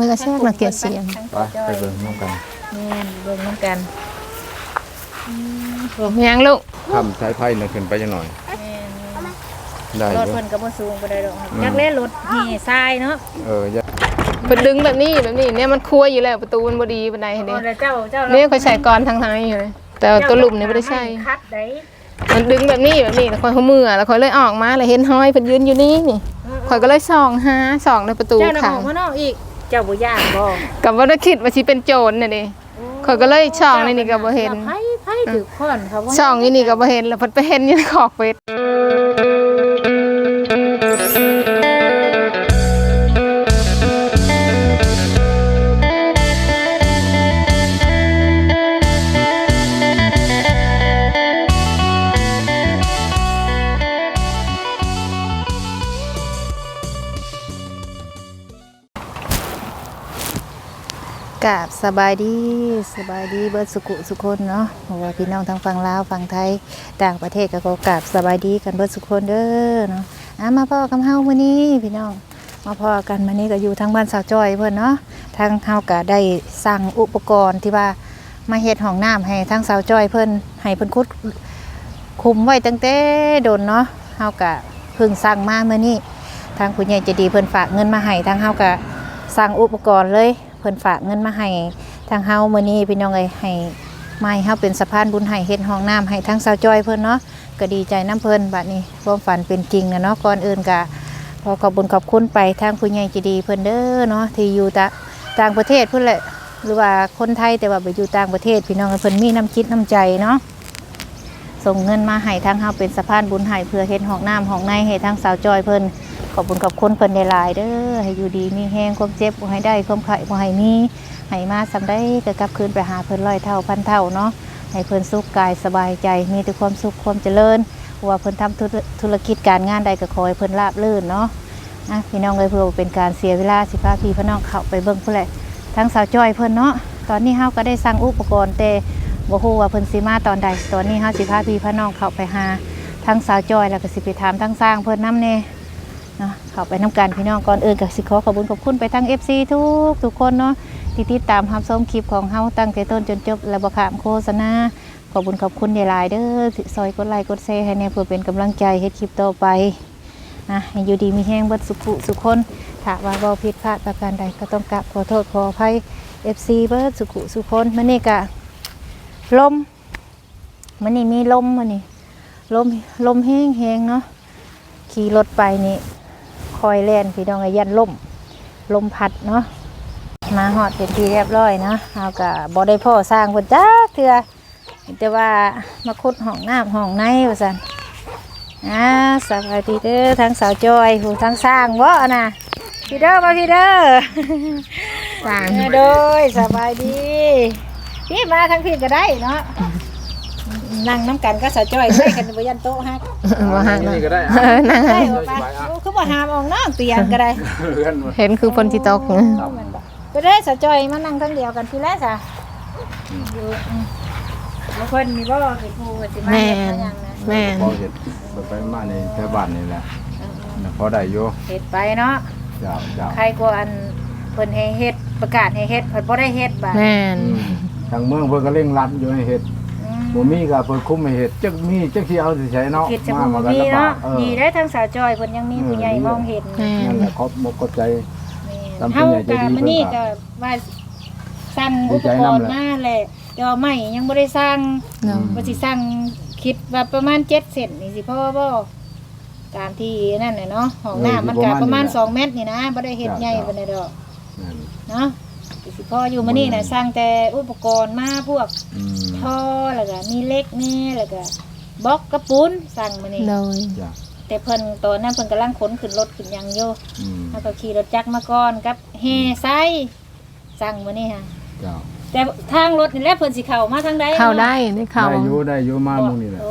มันก็แทรกมาเกลียดเสียงทั้งไปจ้อไปยเบิ่งน้องกันแม่นเบิ่งน้ำกันยังลูกทำสายไฟน่ะขึ้นไปจังหน่อย แม่นได้อรถยู่เพิ่นก็บ่สูงบ่ได้ดอกอืมจักเล่นรถแห่ทรายเนาะเอออย่าเพิ่นดึงแบบนี้แบบนี้เนี่ยมันคั่วอยู่แล้วประตูมันบ่ดีปานใดเด้โอ้แล้วเจ้าเจ้าเนี่ยเขาใส่กรทางในอยู่เลยแต่ว่าตัวหลุมนี่บ่ได้ใช่ คัดได้มันดึงแบบนี้แบบนี้แล้วค่อยเขามือแล้วค่อยเลยออกมาแล้วเห็นห้อยเพิ่นยืนอยู่นี่นี่ค่อยก็เลยส่องหาส่องในประตูเจ้าน่ะอข้าองกมานอกอีก เจ้าบ่ย่านบ่กับว่าได้คิดว่าสิเป็นโจรน่ะเด้ข่อยก็เลยส่องในนี่ก็บ่เห็นไผไผถือค้อนเขาบ่ส่องอยู่นี่ก็บ่เห็นแล้วเพิ่นไปเห็นอยู่ในขอบเฟซ สบายดีสบายดีเบิดสุขุสุคนเนาะเพราะว่าพี่น้องทางฝั่งลาวฝั่งไทยต่างประเทศก็ขอกราบสบายดีกันเบิดสุคนเด้อเนาะอะมาพ่อกับเฮามื้อนี้พี่น้องมาพ่อกันมื้อนี้ก็อยู่ทางบ้านสาวจอยเพิ่นเนาะทางเฮาก็ได้สั่งอุปกรณ์ที่ว่ามาเฮ็ดห้องน้ำให้ทางสาวจอยเพิ่นให้เพิ่นคุดคุมไว้ตั้งแต่โดนเนาะเฮาก็เพิ่งสั่งมามื้อนี้ทางผู้ใหญ่จะดีเพิ่นฝากเงินมาให้ทางเฮาก็สั่งอุปกรณ์เลย เพิ่นฝากเงินมาให้ทางเฮามื้อนี้พี่น้องเอ้ยให้มาให้เฮาเป็นสะพานบุญให้เฮ็ดห้องน้ำให้ทางสาวจอยเพิ่นเนาะก็ดีใจน้ำเพิ่นบัดนี้ความฝันเป็นจริงนะเนาะก่อนอื่นก็ขอขอบุญขอบคุณไปทางผู้ใหญ่ใจดีเพิ่นเด้อเนาะที่อยู่ตะต่างประเทศเพิ่นแหละหรือว่าคนไทยแต่ว่าไปอยู่ต่างประเทศ พี่น้องเพิ่นมีน้ำจิตน้ำใจเนาะส่งเงินมาให้ทางเฮาเป็นสะพานบุญให้เพื่อเฮ็ดห้องน้ำห้องในให้ทางสาวจอยเพิ่น อบคุญขอบคุณเพิ่นหลายๆเด้อให้อยู่ดีมีแฮงความเจ็บบ่ให้ได้ความไข้บ่ให้มีให้มาสำได้ก็กลับคืนไปหาเพิ่นร้อยเท่าพันเท่าเนาะให้เพิ่นสุขกายสบายใจมีแต่ความสุขความเจริญว่าเพิ่นทำธุรธุรกิจการงานใดก็ขอให้เพิ่นราบรื่นเนาะอะพี่น้องเอ้ยเพื่อเป็นการเสียเวลาสิพาพี่พี่น้องเข้าไปเบิ่งพุ่นแหละทั้งสาวจ้อยเพิ่นเนาะตอนนี้เฮาก็ได้สั่งอุปกรณ์แต่บ่ฮู้ว่าเพิ่นสิมาตอนใดตอนนี้เฮาสิพาพี่พี่น้องเข้าไปหาทั้งสาวจ้อยแล้วก็สิไปถามทั้งสร้างเพิ่นนํแน่ เนาะเข้าไปนํกันพี่น้องก่อนอื่นก็สิขอขอบคุณขอบคุณไปทั้ง FC ทุกทุกคนเนาะที่ติดตามรับชมคลิปของเฮาตั้งแต่ต้นจนจบและบ่ขามโฆษณาขอบคุญขอบคุณหลายๆเด้อซอยกดไลค์กดแชร์ให้แน่เพื่อเป็นกำลังใจเฮ็ดคลิปต่อไปนะให้อยู่ดีมีแห้งเบิดสุขุสุขคนถ้าว่าเว้าผิดพลาดประการใดก็ต้องกราบขอโทษขออภัย FC เบิดสุขุสุขคนมื้อนี้ก็ลมมื้อนี้มีลมมื้อนี้ลมลมแห้งๆเนาะขี่รถไปนี่ คอยแล่นพี่น้องไอ้ยันลมลมพัดเนาะมาหอดเป็นที่เรียบร้อยเนาะเอาก็บ่ได้พ่อสร้างคนจ้าเถื่อแต่ว่ามาขุดห้องน้ำห้องในว่าซั่นอ่าสวัสดีเด้อทั้งสาวจอยผู้ทั้งสร้างบ่น่ะพี่เด้อมาพี่เด้อสร้างเออโดยสบายดีพี่มาทั้งพี่ก็ได้เนาะ นั่งน้ำกันก็สะจ้อยใส่กันบ่ยันโต๊ะฮักบ่ฮักนี่ก็ได้เออนั่งได้ให้บ่ไปคือบ่หามออกนอกเตียงก็ได้เพื่อนมาเห็นคือฝนที่ตกไปได้สะจ้อยมานั่งทั้งเดียวกันพี่แล้วจ้ะอยู่อืมบ่เพิ่นมีบ่สิผู้สิมาแม่เฮ็ดนมาหยังนะแม่นพอเห็ดไปมาในแถวบ้านนี่แหละน่ะพอได้อยู่เฮ็ดไปเนาะเจ้าเจ้าใครกลัวอันเพิ่นให้เฮ็ดประกาศให้เฮ็ดเพิ่นบ่ได้เฮ็ดบาดแม่นอืมทางเมืองเพิ่นก็เร่งรัดอยู่ให้เฮ็ดอืม บ่มีก็เพิ่นคุมให้เฮ็ดจักมีจักสิเอาสิใช้เนาะคิดจะมาบ่มากันมีลำบาเนาะกเออดีได้ทั้งสาวจอยเพิ่นยังมีผู้ใหญ่มองเห็นแม่นนั่นแหละครบหมกกดใจ ตามเฮาผู้ใหญ่ใจก็ดีมื้อนี้เพิ่ก็นก็ว่าสั่งดีอุปใจกรนำณ์แหละมาแหละแต่ว่าไม่ยังบ่ได้สร้าง เนาะว่าสิสร้างคิดว่าประมาณ7เซนนี่สิพอบ่ตามที่นั่นน่ะเนาะห้องน้ำมันก็ประมาณ2เมตรนี่นะบ่ได้เฮ็ดใหญ่ปานใดดอกนั่นเนาะ สิพออยู่มื้อนี้น่ะสร้างแต่อุปกรณ์มาพวกอืมท่อแล้วก็มีเหล็กนี่แล้วก็บล็อกกระปุ้นสั่งมานี่โดย จ้ะแต่เพิ่นตอนนั้นเพิ่นกำลังขนขึ้นรถขึ้นหยังอยู่อืมแล้วก็ขี่รถจักรมาก่อนกับแห่ไส้สั่งมานี่ค่ะเจ้าแต่ทางรถนี่แหละเพิ่นสิเข้ามาทางใดเข้าได้ได้เข้าได้อยู่ได้อยู่มาหมู่นี่แหละโอ้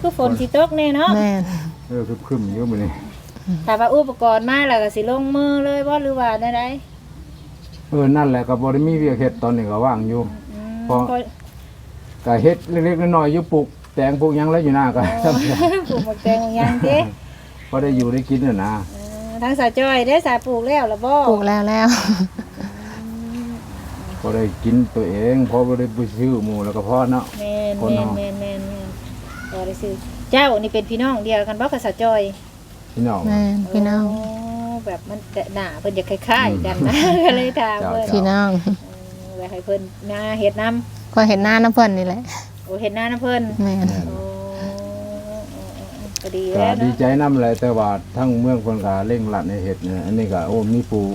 คือฝนสิตกแน่เนาะ แม่นเออคึมๆอยู่มื้อนี้ถ้าว่าอุปกรณ์มาแล้วก็สิลงมือเลยบ่หรือว่าได้ได เออนั่นแหละก็บ่ได้มีเวียกเฮ็ดตอนนี้ก็ว่างอยู่ อืมพอก็เฮ็ดเล็กๆน้อยๆอยู่ปลูกแตงปลูกหยังแล้วอยู่หน้าก็ปลูกหมกแตงหมกหยังติพอได้อยู่ได้กินน่ะนะเออทั้งสาวจ้อยได้สาปลูกแล้วล่ะบ่ปลูกแล้วแล้วก็ได้กินตัวเองเพราะบ่ได้ไปซื้อหมูแล้วก็พอเนาะ แม่นคนแม่นเนาะ แม่นแม่นแม่นบ่ได้ซื้อเจ้านี่เป็นพี่น้องเดียวกันบ่กับสาวจ้อยพี่น้องแม่นพี่น้อง โแบบมันแต่หน้าเพิ่นจะคล้ายๆกันนะก็เลยถามเพิ่นพี่น้องเออไว้ให้เพิ่นมาเฮ็ดน้ำก็เห็นหน้าน้ำเพิ่นนี่แหละโอ้เฮ็ดหน้าน้ำเพิ่นแม่นโอ้ก็ดีก็แล้วดีเนาะใจนำแหละแต่ว่าทั้งเมืองเพิ่นก็เร่งรัดในเฮ็ดเนี่ยอันนี้ก็โอ้มีปู่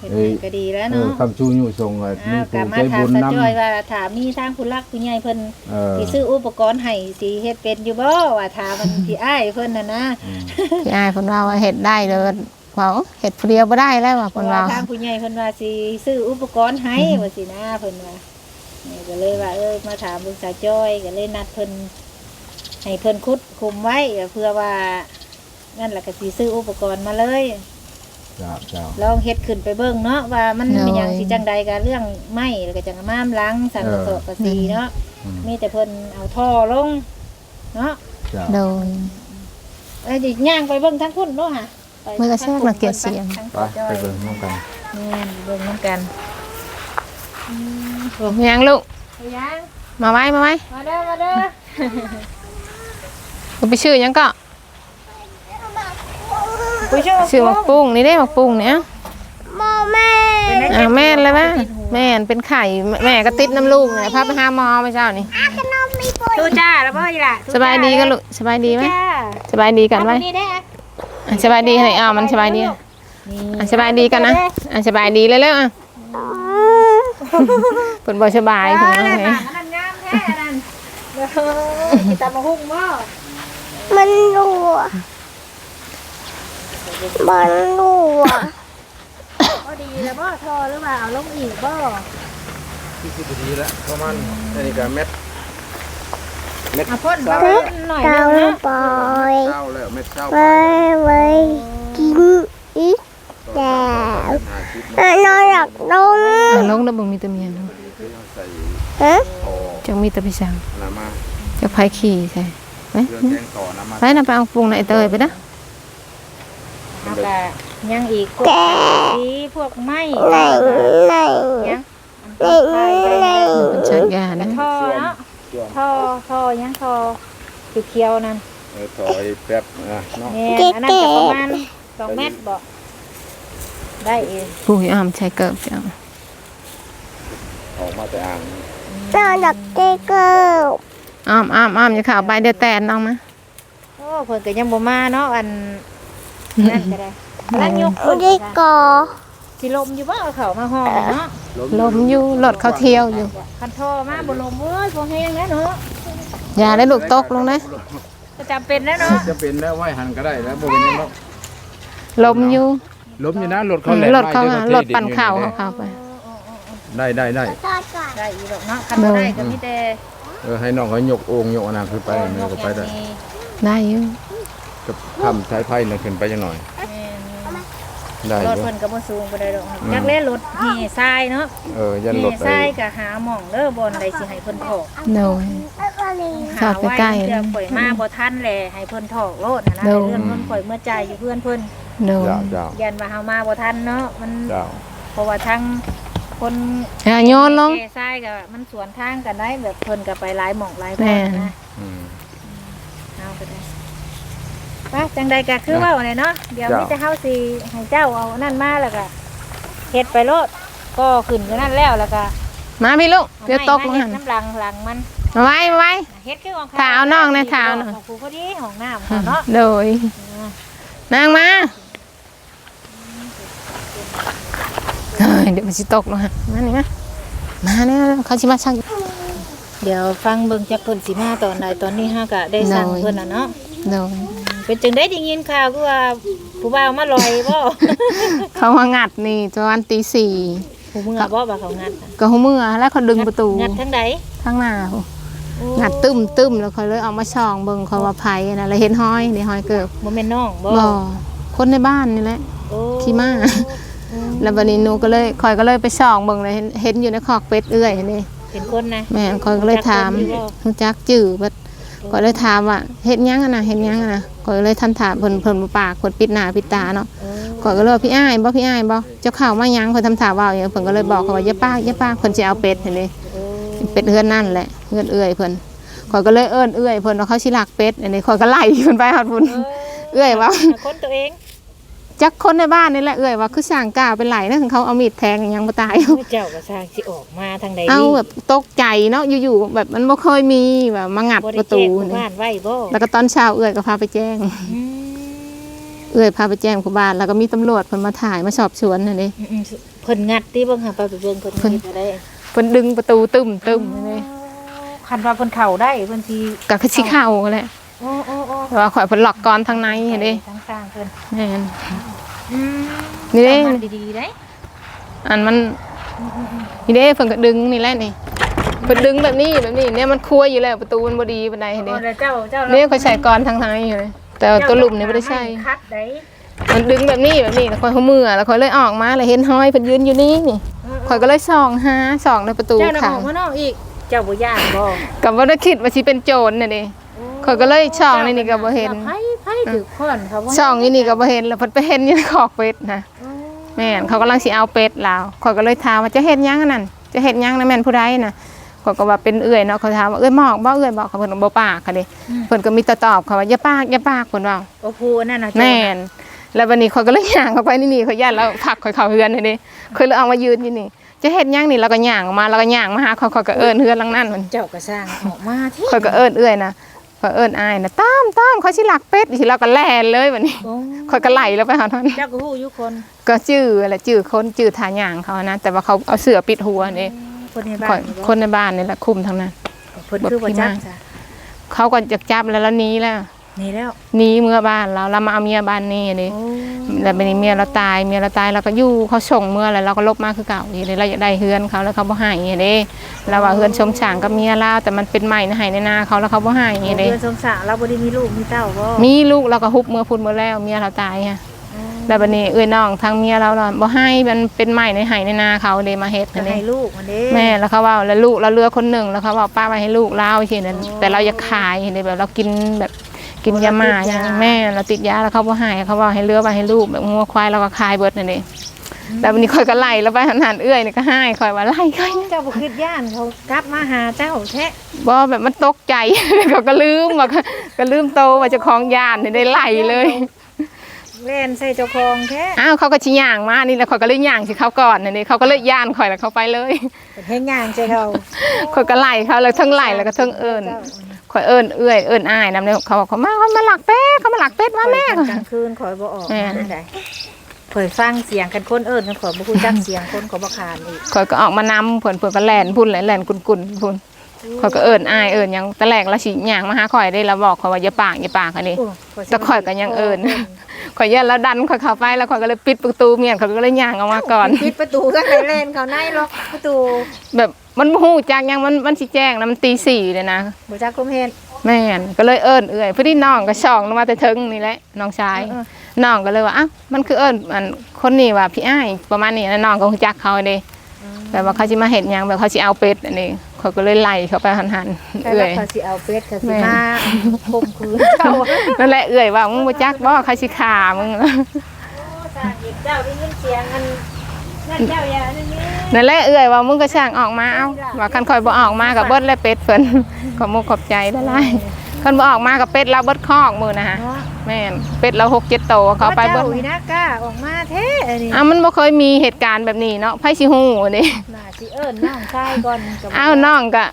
เฮ็ดเอ้ยก็ดีแล้วเออเนาะคำชูอยู่ทรงก็มีอ้าวกลัปู่บมาใจถาบุมญตานํจ้อยว่าถามมีทางผู้รักผู้ใหญ่เพิ่นเออสิซื้ออุปกรณ์ให้สิเฮ็ดเป็นอยู่บ่ว่าถามมันพี่อ้ายเพิ่นน่ะนะอืมพี่อายเพิ่นว่าว่าเฮ็ดได้เลย ว่าเฮ็ดผู้เดียวบ่ได้แล้วว่าเพเพิ่นราะว่าว่า ทางผู้ใหญ่เพิ่นว่าสิซื้ออุปกรณ์ให้ว่าสินะเพิ่นว่านี่ก็เลยว่าเออมาถามลุงสาวจ้อยก็เลยนัดเพิ่นให้เพิ่นคุดคุมไว้เพื่อว่านั่นแหละก็สิซื้ออุปกรณ์มาเลย จ้าจ้าลองเฮ็ดขึ้นไปเบิ่งเนาะว่ามันเป็นหยังสิจังใดก็เรื่องไม้แล้วก็จังเอามามล้างสันกระสอบกระสีเนาะอืมมีแต่เพิ่นเอาท่อลงเนาะจ้าโดยเอ้ยดิย่างไปเบิ่งทั้งพุ่นเนาะฮะไป มือกระแทกน่ะเกลียดเสียงทั้งไปจ้อไปยเบิ่งน้องกันแม่นเบิ่งนำกันอืมโอ้ยังลูกไปย่างมาไว้มาไว้มาเด้อมาเด้อกูไปชื่อหยังก็ไปช่วยชื่อหมักปุ้งนี่เด้หมักปุ้งเนี่ยแม่อ่าแม่นเลยแม่แม่นเป็นไข่แม่ก็ติดน้ำลูกเนี่ยพาไปหาหมอเมื่อเช้านี่ตูจ้าแล้วบ่อีหล่ะสบายดีกันลูกสบายดีไหมจ้าสบายดีกันไหมเอานี่ได้อะ อะสบายดีให้อ้าวมันสบายดีอะนี่อะสบายดีกันนะอะสบายดีเลยเร็วๆอะเพิ่นบ่สบายเอเพิ่นอว่านั่นไงน่ะอันนั้นงามแท้อันนั้นเออกินตำมะฮุ่งบ่มันรัวมันรัวบ่ดีแล้วบ่ทอหรือว่าเอาลงอีกบ่ที่สิบดีแล้วประมาณอันนี้ก็เม็ด เม็ดเอาพ่นเศร้าบ่หน่อยเตานึงปนะล่อยเศร้าแล้วเม็ดเศร้าไว้ไว้กินอีกแล้วหาคิดอะนอนหลับลงอะลงแล้วบ่มีแตะเมียเนาะใส่ฮะต่อจังมีแต่พี่ช่างน้ำมาจักไผขี่ใช่ไปเรื่องแกงต่อน้ำมาไปนะไปเอาปรุงในะไอ้เตยไปนะเอาละยังอีกพวกสีพวกไม้ไหนไหนยังไหนไหน มันเชิญยานะ ท่อเนาะ ช่วง ท่อท่อ ยังท่อเขียวๆนั่นเออต่อยแป๊บนะเนาะแม่นอันนั้นก็ประมาณ2เมตรบ่ได้เองผู้ยอามใช้เกิบจังออกมาแต่อ่างนอนหลับเจ๊เกิลอ้อมอ้อมอ้อมอย่าเข้าไปเดี๋ยวแตนน้องมาโอ้เพิ่นก็ยังบ่มาเนาะอันนั่นก็ได้นั่นยกไม่ได้กอสิลมอยู่บ่เอาเขามาห้องเนาะลมอยู่รถเขาเที่ยวอยู่คันท่อมาบ่ลมเอ้ยบ่แห้งแล้วเนาะ อย่าได้ลูกตกลงนะก็จำเป็นแล้วเนาะจะเป็นแล้วไหวหันก็ได้แล้วบ่เป็นหยังหรอกลมอยู่ล้มอยู่นะรถเขาแหลมรถเขามอะดี๋ยวรถปั่นข่าวเขาเข้าไป ได้ได้ได้ทอดก่อนได้อีดอกเนาะคันบ่ได้ก็มีแต่เออให้น้องเขายกโอ่งยกอันนั้นขึ้นไปแม่ก็ไปได้ ได้อยู่กับทำสายไฟนั่นขึ้นไปจังหน่อย ได้รอถยู่เพิ่นก็บ่สูงปานใดดอกจักแล่รถแห่ทรายเนาะเออยันรแห่ถทไอ้รายก็หาหม่องเด้อบ่อนใดสิให้เพิ่นถอกโดยแล้วก็เลยจอดใกล้ๆหาไว้เพื่อข่อยมาบ่ทันแลให้เพิ่นถอกโลดนะนะโดนเรื่องเพิ่นข่อยเมื่อจ่ายอยู่เพื่อนเพิ่นโดยเจ้าเจ้ายันว่าเฮามาบ่ทันเนาะมันเจ้าเพราะว่าทั้งคนอย่าโยนลงแห่ทรายก็มันสวนทางกันได้แบบเพิ่นก็ไปหลายหม่องหลายแม่บ่อนนนะอืมเอาก็ได้ ไปจังใดก็คือว่าเนี่ยเนาะเดี๋ยวมีแต่เฮาสิให้เจ้าเอานั่นมาแล้วก็เฮ็ดไปโลดก็ขึ้นอยู่นั่นแล้วแล้วก็มาพี่ลูกอาเดี๋ยวตกลงไม้หัมานเฮ็ดน้ำหลังหลังมันมาไว้มาไว้ เฮ็ดคือของถ้าเอาน้องนะถ้าเอาน้อง ของครูพอดีของน้ำของเนาะโดยนางมาเฮ้ยเดี๋ยวมันสิตกลงหันมานี่มามาเนี่ยเขาสิมาชัก เดี๋ยวฟังเบิ่งจักเพิ่นสิมาตอนใดตอนนี้ฮะก็ได้สั่งโดยเพิ่นน่ะเนาะโดย เป็นจังได้ได้ยินข่าวคือว่าผู้บ่าวมาลอยบ่เขามางัดนี่จนวันตีสี่ผู้เมื่อบ่ว่าเขางัดน่ะก็หัวมือแล้วเขาดึงประตูงัดทั้งใดข้างหน้าพูโอ้งัดตึ้มตึ้มแล้วเขาเลยเอามาช่องเบิ่งเขาว่าไผนะแล้วเห็นห้อยนี่ห้อยเกิบบ่แม่นน้องบ่บ่คนในบ้านนี่แหละ โอ้ขี้ม้าแล้วบัดนี้หนูก็เลยคอยก็เลยไปช่องเบิ่งเลยเห็นเห็นอยู่ในคอกเป็ดเอื้อยนี่เป็นคนนะ แม่นคอยก็เลยถามรู้จักคนอยู่บ่รู้จักจื้อบัด ก็เลยถามว่าเฮ็ดหยังอะนะเฮ็ดหยังอะนะก็เลยทันถามเพิ่นเพิ่นบ่ปากเพิ่นปิดหน้าปิดตาเนาะโอ้ข่อยก็เลยว่าพี่อ้ายบ่พี่อ้ายบ่เจ้าข้าวมายังเพิ่นทำท่าเว้าอย่างเพิ่นก็เลยบอกเขาว่าอย่าปากอย่าปากเพิ่นสิเอาเป็ดเห็นดิโอ้เป็ดเฮือนนั่นแหละเฮือนเอื้อยเพิ่นข่อยก็เลยเอิ้นเอื้อยเพิ่นว่าเขาสิลักเป็ดอันนี้ข่อยก็ไล่เพิ่นไปฮอดพุ่นเอื้อยว่าคนตัวเอง จักคนในบ้านนี่แหละเอื้อยว่าคือสร้างกล้าเป็นไหลนะเขาเอามีดแทงยังบ่ตายเจ้าก็สร้างสิออกมาทางใดเอาดีแบบตกใจเนาะอยู่ๆแบบมันบ่เคยมีแบบมางัดบ่ปได้ระแจ้ตูงผู้นี่บ้านไว้บ่แล้วก็ตอนเช้าเอื้อยก็พาไปแจ้งอืมเอื้อยพาไปแจ้งผู้บ้านแล้วก็มีตำรวจเพิ่นมาถ่ายมาสอบสวนนั่นนี่อืมเพิ่นงัดติเบิ่งหาไปไปเบิ่งเพิ่นเพิ่นเฮ็ดอะไรเพิ่นดึงประตูตึมตึมนี่คันว่าเพิ่นเข้าได้เพิ่นสิก็คือสิเข้าแหละโอ้โอ้โอ้แต่ว่าข่อยเพิ่นล็อกกอนทางในเห็นดิทางสร้างเพิ่นแม่น อืมนี่เด้สามารถดีๆได้อันมันนี่เด้เพิ่นก็ดึงนี่แหละนี่เพิ่นดึงแบบนี้แบบนี้เนี่ยมันคั่วอยู่แล้วประตูมันบ่ดีปานใดเห็นดิโอ้แล้วเจ้าเจ้านี่ข่อยใส่กอนทางในอยู่เลยแต่ว่าตัวหลุมนี่บ่ได้ใส่คัดได้มันดึงแบบนี้แบบนี้แล้วค่อยเขามือแล้วค่อยเลยออกมาแล้วเห็นห้อยเพิ่นยืนอยู่นี่นี่ค่อยก็เลยส่องหาส่องในประตูเจ้าน่ะอค่ะอกมานอกอีกเจ้าบ่ย่านบ่กับว่าได้คิดว่าสิเป็นโจรน่ะดิข่อยก็เลยส่องนี่นี่ก็บ่เห็นไผ ไผถือค้อนเขาบ่ส่องนี่นี่ก็บ่เห็นแล้วเพิ่นไปเห็นอยู่ในคอกเป็ดนะแม่นเขากำลังสิเอาเป็ดแล้วข่อยก็เลยถามว่าจะเฮ็ดหยังอันนั่นจะเฮ็ดหยังนะแม่นผู้ใดน่ะข่อยก็ว่าเป็นเอื้อยเนาะเขาถามว่าเอื้อยหมอกบ่เอื้อยบอกเขาเพิ่นก็บ่ปากค่ะเด้เพิ่นก็มีแต่ตอบเขาว่าอย่าปากอย่าปากเพิ่นว่าโอ้โหนั่นน่ะแม่นแล้ววันนี้เขาก็เลยย่างเข้าไปนี่นี่เขาย่านแล้วผลักข่อยเข้าเฮือนนี่ดิเคยเลยเอามายืนอยู่นี่ จะเฮ็ดหยังนี่แล้วก็ย่างออกมาแล้วก็ย่างมาหาเขาเขาก็เอิ้นเฮือนหลังนั้นมันเจ้าก็สร้างออกมาที่ข่อยก็เอิ้นเอื้อยนะ ข่อยเอิ้นอายนะตามตามเขาสิลักเป็ดสิเราก็แล่นเลยวันนี้โอ้ข่อยก็ไล่แล้วไปหาท่านเจ้าก็ฮู้อยู่คนก็ชื่ออะไรชื่อคนชื่อทาย่างเขานะแต่ว่าเขาเอาเสื้อปิดหัวนี่คนในบ้าข่อยนนี่บ่คนในบ้านนี่แหละคุมทั้งนั้นเพิ่นคือบ่จักจ้ะเขาก็จะจับแล้วแล้วหนี้แล้วนี่แล้วหนีเมื่อบ้านเราแล้วมาเอาเมียบ้านนี่นี่โอ้ แล้วเป็นเมียเราตายเมียเราตายเราก็อยู่เขาส่งเมื่อแล้วเราก็ลบมาคือเก่าอีกเลยเราอยากได้เฮือนเขาแล้วเขาบ่ให้อย่างเด้เราว่าเฮือนชมฉางกับเมียเราแต่มันเป็นใหม่ในให้ในนาเขาแล้วเขาบ่ให้อย่างเด้เดือนสงสารเราบ่ได้มีลูกมีเต้าบ่มีลูกเราก็ฮุบเมื่อพุ่นเมื่อแล้วเมียเราตายฮะแล้วบัดนี้เอ้ยน้องทางเมียเราเราบ่ให้มันเป็นใหม่ในให้ในนาเขาเลยมาเฮ็ดจะอันนี้ให้ลูกมันเด้แม่แล้วเขาว่าแล้วลูกเราเลือคนหนึ่งแล้วเขาบอกป้าไปให้ลูกเราทีนั้นแต่เราอยากขายเห็นแบบเรากินแบบ กินยาหมาอย่างนี้แม่เราติดยาแล้วเขาบ่ให้เขาบอกให้เลือไปให้ลูกแบบงัวควายเราก็ขายเบิดนั่นเองแล้ววันนี้คอยก็ไล่แล้วไปหันหันเอื้อยนี่ก็ให้คอยว่าไล่คอยเจ้าบ่คิดย่านเขากลับมาหาเจ้าแท้บ่แบบมันตกใจ เขาก็ลืมว่าก็ก็ลืมโตว่าเจะคลองยานนี่ได้ไล่เลยแล่นใส่เจ้าของแท้อ้าวเขาก็ชิย่างมานี่แล้วเขาก็เลยย่างสิเขาก่อนนั่นนี่เขาก็เลยย่านคอยแล้วเขาไปเลยเป็นให้ย่างใจเขาคอยก็ไล่เขาแล้วทั้งไล่แล้วก็ทั้งเอิญ คอยเอิญเอื้อยเอิญอ้ายนำเนี่ยเขาบอกเขามาเขามาหลักเป็ดเขามาหลักเป็ดมาแม่ข่อยกลางคืนข่อยบ่ออกแม่นนั่นได้ข่อยฟังเสียงกันคนเอิ้นกันข่อยบ่ฮู้จักเสียงคนข่อยบ่ขานอีกคอยก็ออกมานำเพื่อนเพื่อนก็แล่นพุ่นแหละแล่นกุนกุนๆพุ่นคอยก็เอิญอ้ายเอิญยังแต่แรกเราสิย่างมาหาคอยได้แล้วบอกเขาว่าอย่าปากอย่าปากอันนี้โอ้สิแต่ข่อยก็ยังเอิ้นคอยย่านแล้วดันคอยเข้าไปแล้วคอยก็เลยปิดประตูเมียนเขาก็เลยย่างออกมาก่อนปิดประตูก็ให้แล่นเขาในล็อกประตูแบบ มันบ่ฮู้จักยังมันมันสิแจ้งนะมันตีสี่เลยนะบ่จักคุมเห็นแม่นก็เลยเอิ้นเอื่อยพอดีน้องก็ช่องลงมาแต่เทิงนี่แหละน้องชายเออ น้องก็เลยว่าอ้าวมันคือเอิ้นอันคนนี้ว่าพี่อ้ายประมาณนี้แล้วน้องก็รู้จักเขาเด้แบบว่าเขาสิมาเฮ็ดหยังแบบเขาสิเอาเป็ดอันนี้เขาก็เลยไล่เขาไปหันๆแต่เอื่ว่าอย เขาสิเอาเป็ดเขาสิแม่นมาข่มขืนเจ้านั่นแหละเอื่อยว่ามึงบ่จักบ่เขาสิฆ่ามึงสร้างอีกเจ้าได้ยินเสียงอัน นั่นเจ้าอย่านั่นนี่นั่นแหละเอื่อยว่ามึงก็ช่างออกมาเอ้าว่าคันคอยบ่ออกมากับเบิดและเป็ดเพิ่นขอมุกขอบใจหลายๆคันบ่ออกมากับเป็ดเราเบิดคอกมือนะฮะเนาะแม่นเป็ดเราหกเจ็ดโตวเขาไปเบิดเจ้าอีนะกล้าออกมาแท้อันนี้อ้าวมันบ่เคยมีเหตุการณ์แบบนี้เนาะไผสิฮู้เด้น่าสิเอิ้นน้องชายก่อนกับอ้าวน้องก็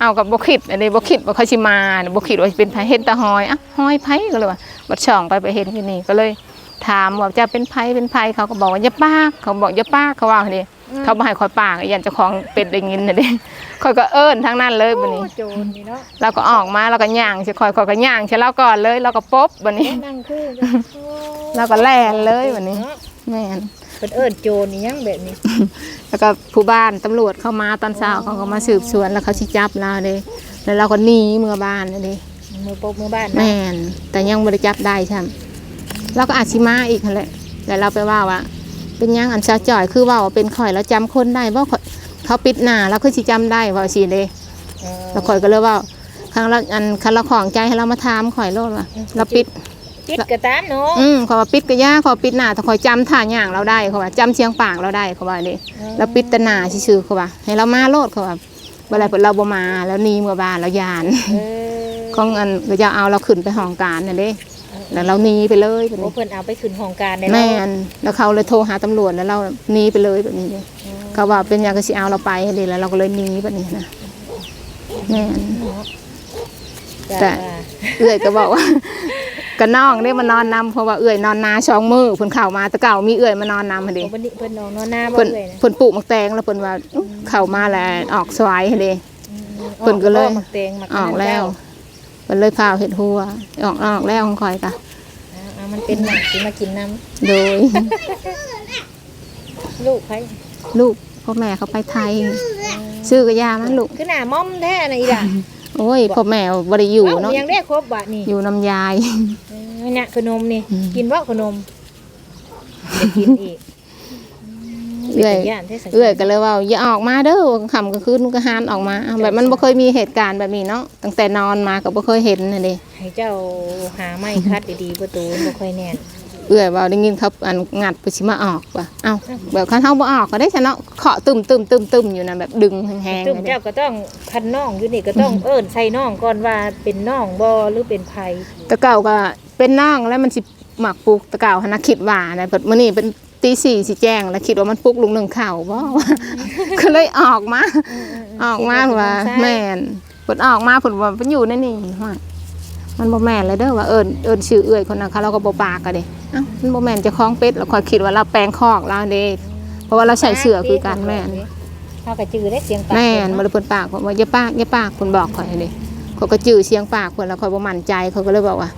เอากับบ่คิดอันนี้บ่คิดว่าเขาสิมาน่ะบ่คิดว่าสิเป็นไผเห็นแตาหอยอะหอยไผก็เลยว่าบัดช่องไปไปเห็นอยู่นี่ก็เลย ถามว่าจะเป็นไผเป็นไผเขาก็บอกว่าอย่าปากเขาบอกอย่าปากเขาว่าเด้เขาบ่ให้คอยปากยันเจ้าของเป็ดได้ยินน่ะเด้ข่อยก็เอิ้นทั้งนั้นเลยบัดนี้โอ้โจรนี่เนาะเราก็ออกมาเราก็ย่างสิข่อยข่อยก็ย่างใช่เราก่อนเลยเราก็ปบบัดนี้นั่งคือเราก็แล่นเลยบัดนี้แม่นเพิ่นเอิ้นโจรนี่ยังแบบนี้ แล้วก็ผู้บ้านตำรวจเข้ามาตอนเช้าเขาก็มาสืบสวนแล้วเขาชิจับเราเลยแล้วเราก็หนีเมื่อบ้านเลยมือปกมือบ้านนะแม่นแต่ยังบริจับได้ใช่ไหม เราก็อาจสิมาอีกนั่นแหละแล้วเราไปว่าว่า เป็นหยังอันซาจ่อยคือว่าว่าเป็นข่อยแล้วจำคนได้ว่าเขาปิดหน้าเราคือสิจำได้ว่าสิเด้เออแล้วข่อยก็เลยว่าครั้งละอันคันละของใจให้เรามาถามข่อยโลดว่าเราปิดปิดกระตามเนาะอืมเขาว่าปิดกระยาเขาว่าปิดหน้าถ้าคอยจำท่าย่างเราได้เขาว่าจำเชียงปากเราได้เขาว่านี่แล้วปิดแต่หน้าซื่อๆเขาว่าให้เรามาโลดเขาว่าเวลาเพิ่นเราบ่มาแล้วหนีเมื่อบ้านเรายานเออของอันก็จะเอาเราขึ้นไปห้องการนั่นเด้ แล้วเราหนีไปเลยแบบโอ้นี้เพิ่นเอาไปขึ้นห้องการได้แม่แล้วนแล้วเขาเลยโทรหาตำรวจแล้วเราหนีไปเลยแบบนี้เลยเขาว่าเป็นหยังก็สิเอาเราไปให้ดีแล้วเราก็เลยหนีแบบนี้นะแม่น แต่เอื้อยก็บอกว่า ก็น้องได้มานอนนำเพราะว่าเอื้อยนอนนาช่องมือเพิ่นเข้ามาแตะเก่ามีเอื้อยมานอนนำหั่นโอ้เด้เพิ่นนี่เพิ่นนอนนอนหน้าบ่เพิ่นเลยนะเพิ่นปลูกมักแตงแล้วเพิ่นว่าอุ๊ยเข้ามาแล้วออกสวายหั่นเด้เพิ่นก็เลย ออหมักเตงหมักออกแล้ว เพิ่นเลยพาเฮ็ดหัว ออกออกแล้วของข่อยก็อ่าอ่ามันเป็นหนักสิมากินน้ำโดยลูกไผลูกพ่อแม่เขาไปไทย ซื้อกระยามันลูก คือหน้าม่อมแท้น่ะอีหล่ะโอ้ยพ่อแม่บ่ได้อยู่เนาะว้ยังได้ครบบัดนี่อยู่น้ำยาย เออเนี่ยขนมนี่อืมกินบ่ขนมจะกินอีก เอื้อยเป็นตาย่านเทศกาลเอื้อยก็เลยว่าอย่าออกมาเด้อค่ำกลางคืนมันก็หานออกมาอ้าวแบบมันบ่เคยมีเหตุการณ์แบบนี้เนาะตั้งแต่นอนมาก็บ่เคยเห็นน่ะเด้ให้เจ้าหาไม้คัดดีๆประตูบ่ค่อยแน่นเอื้อยว่าได้ยินเขาอันงัดไปสิมาออกว่ะเอ้าแบบคันเฮาบ่ออกก็ได้ซะเนาะเคาะตึมตึมตึมตึมอยู่นะแบบดึงแห้งๆตึมอะเด้เจ้าก็ต้องคันน้องอยู่นี่ก็ต้องเอิ้นใส่น้องก่อนว่าเป็นน้องบ่หรือเป็นไผแตะเก่าก็เป็นน้องแล้วมันสิหมักปลูกแตะเก่าหันนะคิดว่านะเปิดมื้อนี้เป็น ตีสี่สิแจ้งแล้วคิดว่ามันปลุกลุงหนึ่งเข่าบ่ก็เลยออกมา ออกมาว่าแม่นเปิดออกมาเปิดว่ามันอยู่ในนี่ว่ามันบ่แม่นเลยเด้อว่าเอิ้นเอิ้นชื่อเอื้อยคนนั้นเขาเราก็บ่ปากกันเด้เอ้ามันบ่แม่นเจะคล้าของเป็ดแล้วค่อยคิดว่าเราแปลงคอกแล้วเด้เพราะว่าเราใส่เสื้อคือกันแม่นเฮาก็จื้อได้เสียงปากแม่นเพิ่บ่ได้เปิดปากว่าอย่าปากอย่าปากเพิ่นบอกข่อยเด้เขาก็จื้อเสียงปากเพิ่นแล้วข่อยบ่มั่นใจเขาก็เลยบอกว่า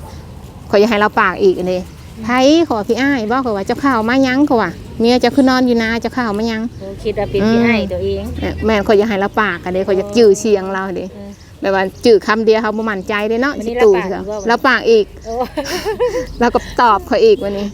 ข่อยอยากให้เราปากอีกอันนี้ ไผขอพี่อ้ายบอกเขาว่าเจ้าข้าวมายังเขาว่าเมียเจะคือนอนอยู่นาเจ้าข้าวมายังโอ้คิดว่าเป็นพี่ให้ตัวเองแม่แม่นข่อยอยากให้เราปากกันเด้ข่อยอยากจื้อเสียงเราเด้เออ แบบว่าจื้อคำเดียวเขาบ่มั่นใจเด้เนาะวันนี้สิตู่เราปากอีกว่าวันนี้เราปากอีก โอ้เราก็ตอบเขาอีกวันนี้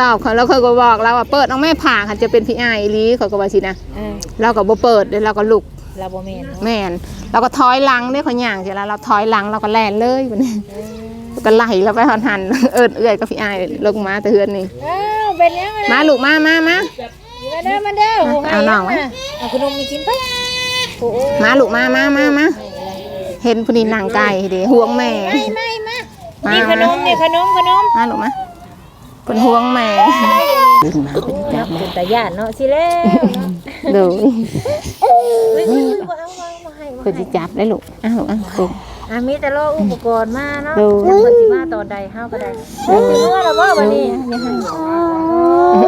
ตอบเขาแล้วเขาก็บอกเราว่าเปิดน้องแม่ผ่าค่ะจะเป็นพี่อ้ายอีหลีเขาก็ว่าสินะเออเราก็บ่เปิดเด้เราก็ลุกเราบ่แม่นเนาะแม่นเราก็ถอยหลังเด้เขาย่างเสร็จแล้วเราถอยหลังเราก็แล่นเลยวันนี้ เออ ก็ไล่เราไปหันหันๆเอิ้นเอื้อยกับพี่อ้ายลงมาแต่เฮือนนี่อ้าวเป็นยังไงมาลูกมามามามาเด้อมาเด้อโอ้เอาน้องไว้เอาขนมมีกินไปโอ้โหมาลูกมามามามาเห็นผู้นี้นางไก่เด้ห่วงแม่ไม่ไม่มามานี่ขนมนี่ขนมขนมมาลูกมาเป็นห่วงแม่เนาะเป็นตาย่านเนาะสิแล้วเนาะดู เฮ้ยเฮ้ยบ่เอาบ่เอาบ่ให้บ่เพิ่นให้สิจับได้ลูกอ้าวอ้าวลูกอะมีแต่รออุปกรณ์มาเนาะดูแล้วเพิ่นสิมาตอนใดเฮาก็ได้เฮ้ยสิมาแล้วบ่บัดนี้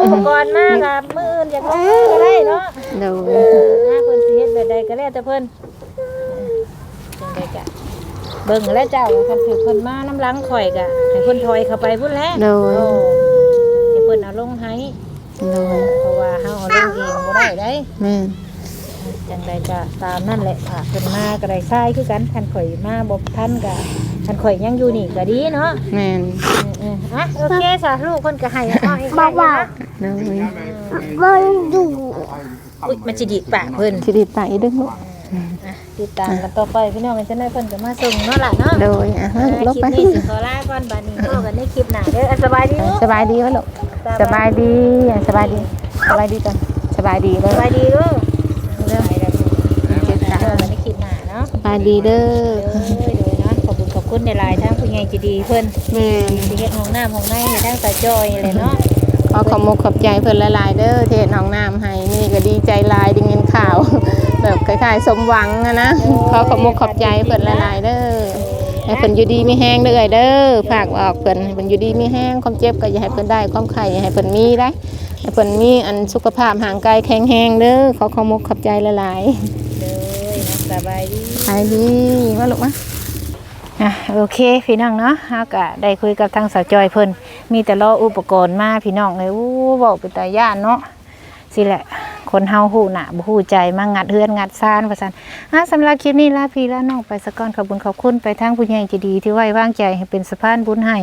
อุปกรณ์มากับมื้ออื่นอยากเอามาก็ได้เนาะดูเออหาเพิ่นสิเฮ็ดแบบใดก็แล้วแต่เพิ่นจังไดก็เบิ่งแล้วเจ้าคันถือเพิ่นมาน้ำหลังข่อยก็ให้เพิ่นถอยเข้าไปพุ่นแหละดูโอ้ให้เพิ่นเอาลงให้ดูเพราะว่าเฮาเอาลงเองบ่ได้ได้ แม่น จังไดก็ตามนั่นแหละค่ะเพิ่นมาก็ได้ทรายคือกันคันข่อยมาบ่ทันก็คันข่อยยังอยู่นี่ก็ดีเนาะแม่นเออๆอะโอเคสาธุเพิ่นก็ให้เอาอีกบอกว่าดูมันอยู่อุ๊ยมันสิดีดปากเพิ่นสิไดีไปอีกเดึงลูกอะติดตามกันต่อไปพี่น้องกันจะได้เพิ่นก็มาส่งเนาะล่ะเนาะโดยอะอะลบคลิไปปนี้สิขอลาก่อนบัดนี้พบกันในคลิปหน้าเด้ออะสบายดีลูก สบายดีวะลูกสบายดีอะสบายดี สบายดีก่อนสบายดีเลสย บายดีลูกเด้อไปแล้วเจอกันในคลิปหน้าเนาะสบายดีเด้อเด้อเด้อเนาะขอบคุณขอบคุณในหลายๆทั้งผู้ใหญ่ใจดีเพิ่นแม่นสิเฮ็ดห้องน้ำห้องในให้ทั้งตาจอยเลยเนาะขอขอบมกขอบใจเพิ่นหลายๆเด้อเทศน้องน้ำให้นี่ก็ดีใจหลายได้เงินข่าว แบบคล้ายๆสมหวังอะนะขอขอบมกขอบใจเพิ่นหลายๆเด้อให้เพิ่นอยู่ดีมีแห้งเด้อเอ้ยเด้อฝากออกเพิ่นให้เพิ่นอยู่ดีมีแห้งความเจ็บก็อย่าให้เพิ่นได้ความไข้อย่าให้เพิ่นมีได้ให้เพิ่นมีอันสุขภาพห่างกายแข็งแรงเด้อขอขอบมกขอบใจหลายๆเด้อนะสบายดี ไปดีว่าลูกมะอะโอเคพี่น้องเนาะเฮาก็ได้คุยกับทางสาวจอยเพิ่นมีแต่รออุปกรณ์มาพี่น้องเลยอู้บอกไป็นตาย่านเนาะสิแหละ คนเฮาฮู้หน้าบ่ฮู้ใจมางัดเฮือนงัดซ่านว่าซั่นอะสำหรับคลิปนี้ลาพี่ลาน้องไปสะก่อนขอบคุณขอบคุณไปทางผู้ใหญ่ใจดีที่ไว้วางใจให้เป็นสะพานบุญให้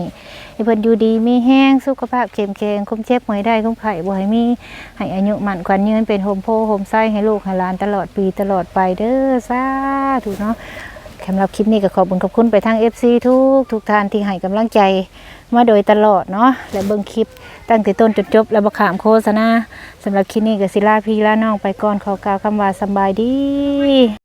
ให้เพิ่นอยู่ดีมีแห้งสุขภาพเข้มแข็งคุ้มเจ็บบ่ให้ได้คุ้มไข้บ่ให้มีให้อายุมั่นขวัญยืนเป็นโฮมโพโฮมไส้ให้ลูกให้หลานตลอดปีตลอดไปเด้อสาธุเนาะสำหรับคลิปนี้ก็ขอบคุณขอบคุณไปทาง FC ทุกทุกท่านที่ให้กำลังใจ มาโดยตลอดเนาะและเบิ่งคลิปตั้งแต่ต้นจนจบ แล้วบ่ขามโฆษณาสำหรับคลิปนี้กับศิลาพี่ลาน้องไปก่อนขอกล่าวคำว่าสบายดี